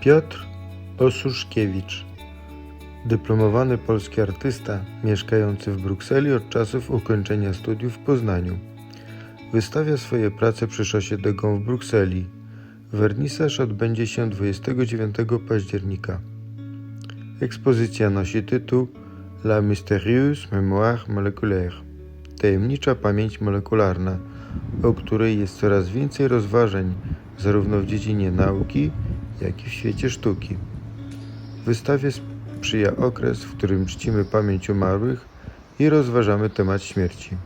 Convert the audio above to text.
Piotr Osuszkiewicz, dyplomowany polski artysta mieszkający w Brukseli od czasów ukończenia studiów w Poznaniu. Wystawia swoje prace przy szosie de Gaulle w Brukseli. Wernisaż odbędzie się 29 października. Ekspozycja nosi tytuł La mystérieuse mémoire moléculaire Tajemnicza pamięć molekularna, o której jest coraz więcej rozważań zarówno w dziedzinie nauki, jak i w świecie sztuki. Wystawie sprzyja okres, w którym czcimy pamięć umarłych i rozważamy temat śmierci.